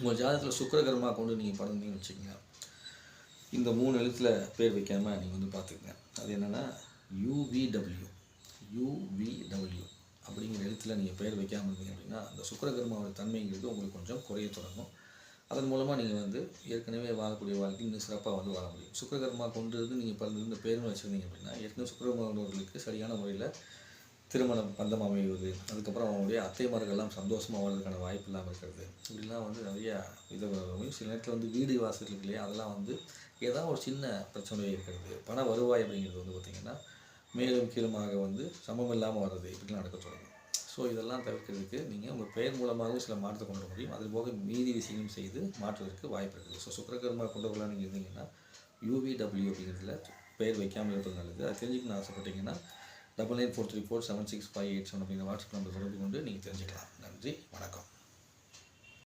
உங்கள் ஜாதகத்தில் சுக்கிரகரமாக கொண்டு நீங்கள் பிறந்தீங்கன்னு வச்சுக்கோங்க. இந்த மூணு எழுத்தில் பேர் வைக்காமல் நீங்கள் வந்து பார்த்துக்கங்க. அது என்னென்னா யூவிடபிள்யூ யூவிடபிள்யூ அப்படிங்கிற எழுத்தில் நீங்கள் பெயர் வைக்காமல் இருந்தீங்க அப்படின்னா அந்த சுக்கரகர்மாவோட தன்மைங்கிறது உங்களுக்கு கொஞ்சம் குறைய தொடங்கும். அதன் மூலமாக நீங்கள் வந்து ஏற்கனவே வாழக்கூடிய வாழ்க்கை இன்னும் சிறப்பாக வந்து வாழ முடியும். சுக்கரகர்மா கொண்டு இருந்து நீங்கள் பிறந்திருந்த இந்த வச்சுருந்தீங்க அப்படின்னா ஏற்கனவே சுக்கிரகர்மாவர்களுக்கு சரியான முறையில் திருமணம் பந்தம் அமைவது அதுக்கப்புறம் அவங்களுடைய அத்தைமார்கள்லாம் சந்தோஷமாக வாழ்றதுக்கான வாய்ப்பு இல்லாமல் இருக்கிறது. இப்படிலாம் வந்து நிறையா இதை சில நேரத்தில் வந்து வீடு வாசல் இருக்கு இல்லையா? அதெல்லாம் வந்து ஏதாவது ஒரு சின்ன பிரச்சனையே இருக்கிறது. பண வருவாய் அப்படிங்கிறது வந்து பார்த்திங்கன்னா மேலும் கீழுமாக வந்து சமம் இல்லாமல் வர்றது. இப்படிலாம் நடக்க தொடங்கும். ஸோ இதெல்லாம் தவிர்க்கிறதுக்கு நீங்கள் உங்கள் பெயர் மூலமாகவும் சில மாற்றத்தை கொண்டு வர முடியும். அது போக மீதி விஷயங்களும் செய்து மாற்றுவதற்கு வாய்ப்பு இருக்குது. ஸோ சுக்கரகர்மா கொண்டவர்களாக நீங்கள் இருந்தீங்கன்னா யூவிடபிள்யூ அப்படிங்கிறதுல பெயர் வைக்காமல் இருப்பது நல்லது. அது தெரிஞ்சுக்கணும்னு ஆசைப்பட்டீங்கன்னா double nine four three four seven six five eight seven அப்படிங்கிற வாட்ஸ்அப் நம்பர் தொடர்பு கொண்டு நீங்கள் தெரிஞ்சுக்கலாம். நன்றி.